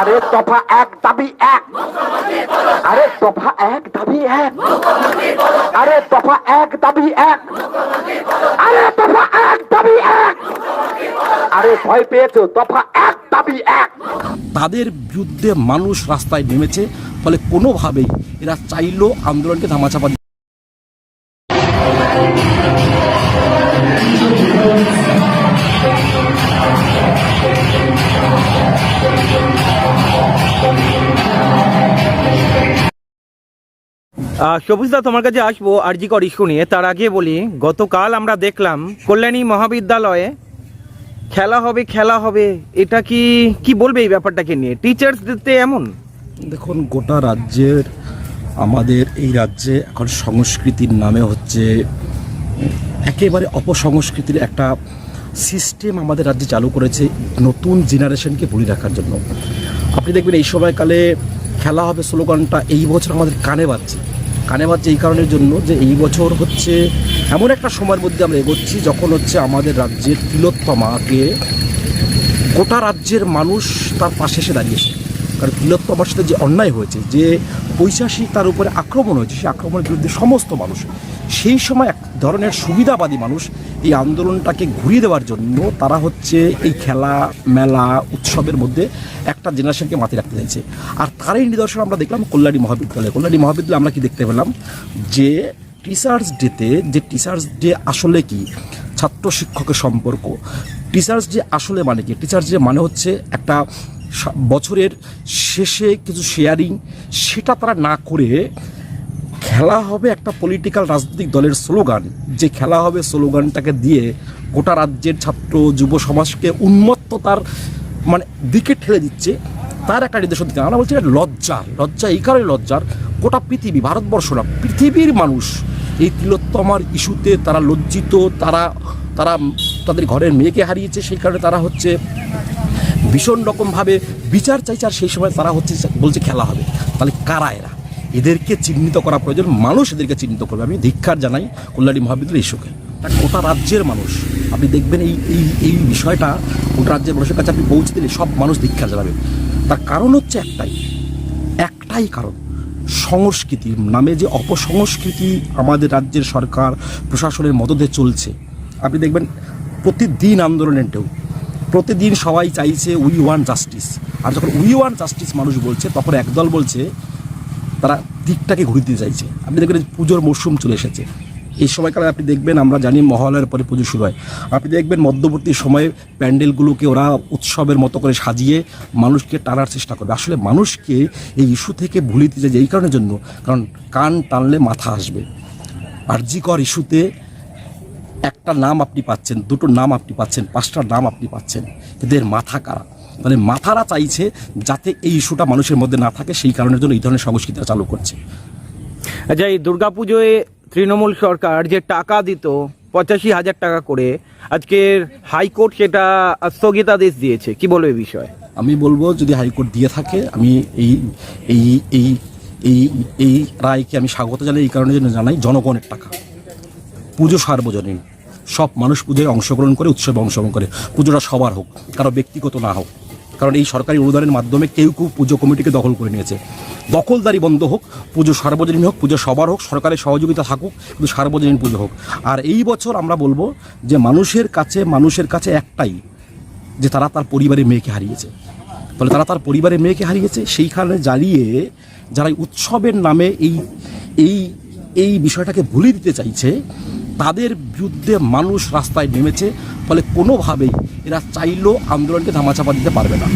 আরে দফা এক, দাবি এক। আরে দফা এক, দাবি এক। আরে দফা এক, দাবি এক। আরে দফা এক, দাবি এক। আরে ভয় পেয়েছ দফা এক, দাবি এক। তাদের বিরুদ্ধে মানুষ রাস্তায় নেমেছে, ফলে কোনোভাবেই এরা চাইলেও আন্দোলনকে ধামাচাপা সবুজদা, তোমার কাছে আসব আরজিকর ইস্যু নিয়ে। তার আগে বলি, গতকাল আমরা দেখলাম কল্যাণী মহাবিদ্যালয়ে খেলা হবে খেলা হবে। এটা কি কি বলবে এই ব্যাপারটাকে নিয়ে? টিচার্স দিতে এমন? দেখুন, গোটা রাজ্যের, আমাদের এই রাজ্যে এখন সংস্কৃতির নামে হচ্ছে, একেবারে অপসংস্কৃতির একটা সিস্টেম আমাদের রাজ্যে চালু করেছে নতুন জেনারেশনকে ভুলি রাখার জন্য। আপনি দেখবেন, এই সময়কালে খেলা হবে স্লোগানটা এই বছর আমাদের কানে বাজছে। কানে বাজছে এই কারণের জন্য যে এই বছর হচ্ছে এমন একটা সময়ের মধ্যে আমরা এগোচ্ছি যখন হচ্ছে আমাদের রাজ্যের তিলোত্তমাকে গোটা রাজ্যের মানুষ তার পাশে এসে দাঁড়িয়েছে। কারণ তিলোত্তমার সাথে যে অন্যায় হয়েছে, যে পৈশাসিক তার উপরে আক্রমণ হয়েছে, সেই আক্রমণের বিরুদ্ধে সমস্ত মানুষ। সেই সময় এক ধরনের সুবিধাবাদী মানুষ এই আন্দোলনটাকে ঘুরিয়ে দেওয়ার জন্য তারা হচ্ছে এই খেলা, মেলা, উৎসবের মধ্যে একটা জেনারেশনকে মাথায় রাখতে চাইছে। আর তারই নিদর্শন আমরা দেখলাম কল্যাণী মহাবিদ্যালয়। কল্যাণী মহাবিদ্যালয়ে আমরা কি দেখতে পেলাম? যে টিচার্স ডেতে যে টিচার্স ডে আসলে কি? ছাত্র শিক্ষকের সম্পর্ক। টিচার্স ডে আসলে মানে কি? টিচার্স ডে মানে হচ্ছে একটা বছরের শেষে কিছু শেয়ারিং সেটা তারা না করে খেলা হবে একটা পলিটিক্যাল রাজনৈতিক দলের স্লোগান যে খেলা হবে স্লোগানটাকে দিয়ে গোটা রাজ্যের ছাত্র, যুব সমাজকে উন্মত্ততার মানে দিকে ঠেলে দিচ্ছে, তার একটা নির্দেশন দিতে আমরা বলছি এটা লজ্জা লজ্জা এই কারণে লজ্জার, গোটা পৃথিবী, ভারতবর্ষ না, পৃথিবীর মানুষ এই তিলোত্তমার ইস্যুতে তারা লজ্জিত, তারা তারা তাদের ঘরের মেয়েকে হারিয়েছে, সেই কারণে তারা হচ্ছে ভীষণ রকমভাবে বিচার চাইচার সেই সময় তারা হচ্ছে বলছে খেলা হবে। তাহলে কারা এরা? এদেরকে চিহ্নিত করা প্রয়োজন, মানুষ এদেরকে চিহ্নিত করবে। আমি ধিক্ষার জানাই কল্যাণী মহাবিদ্যালয় ইস্যুকে গোটা রাজ্যের মানুষ, আপনি দেখবেন এই এই এই বিষয়টা গোটা রাজ্যের মানুষের কাছে আপনি পৌঁছে দিলে সব মানুষ ধিক্ষার জানাবে। তার কারণ হচ্ছে একটাই একটাই কারণ, সংস্কৃতি নামে যে অপসংস্কৃতি আমাদের রাজ্যের সরকার, প্রশাসনের মদতে চলছে। আপনি দেখবেন প্রতিদিন আন্দোলনের ঢেউ। প্রতিদিন সবাই চাইছে উই ওয়ান জাস্টিস আর যখন উই ওয়ান জাস্টিস মানুষ বলছে, তখন একদল বলছে, তারা দিকটাকে ঘুরিয়ে দিতে চাইছে। আপনি দেখবেন পুজোর মরশুম চলে এসেছে। এই সময়কালে আপনি দেখবেন, আমরা জানি মহালয়ের পরে পুজো শুরু হয়। আপনি দেখবেন মধ্যবর্তী সময়ে প্যান্ডেলগুলোকে ওরা উৎসবের মতো করে সাজিয়ে মানুষকে টানার চেষ্টা করবে। আসলে মানুষকে এই ইস্যু থেকে ভুলিয়ে দিতে এই কারণের জন্য। কারণ কান টানলে মাথা আসবে। আরজিকর ইস্যুতে একটা নাম আপনি পাচ্ছেন দুটো নাম আপনি পাচ্ছেন পাঁচটা নাম আপনি পাচ্ছেন। এদের মাথা কারা? মানে মাথারা চাইছে যাতে এই ইস্যুটা মানুষের মধ্যে না থাকে সেই কারণের জন্য এই ধরনের সংস্কৃতিটা চালু করছে। আচ্ছা এই দুর্গাপুজোয় তৃণমূল সরকার যে টাকা দিত পঁচাশি হাজার টাকা করে আজকের হাইকোর্ট সেটা স্থগিতাদেশ দিয়েছে। কি বলবে বিষয়ে? আমি বলব যদি হাইকোর্ট দিয়ে থাকে আমি এই এই এই এই এই রায়কে আমি স্বাগত জানাই এই কারণের জন্য জানাই জনগণের টাকা। পুজো সার্বজনীন। সব মানুষ পুজোয় অংশগ্রহণ করে, উৎসবে অংশগ্রহণ করে। পুজোটা সবার হোক, কারও ব্যক্তিগত না হোক। কারণ এই সরকারি অনুদানের মাধ্যমে কেউ কেউ পুজো কমিটিকে দখল করে নিয়েছে। দখলদারি বন্ধ হোক, পুজো সার্বজনীন হোক, পুজো সবার হোক, সরকারের সহযোগিতা থাকুক, কিন্তু সার্বজনীন পুজো হোক। আর এই বছর আমরা বলব যে মানুষের কাছে মানুষের কাছে একটাই, যে তারা তার পরিবারের মেয়েকে হারিয়েছে। ফলে তারা তার পরিবারের মেয়েকে হারিয়েছে সেইখানে জ্বালিয়ে যারা উৎসবের নামে এই এই এই বিষয়টাকে ভুলিয়ে দিতে চাইছে তাদের বিরুদ্ধে মানুষ রাস্তায় নেমেছে ফলে কোনোভাবেই এরা চাইলেও আন্দোলনকে ধামাচাপা দিতে পারবে না।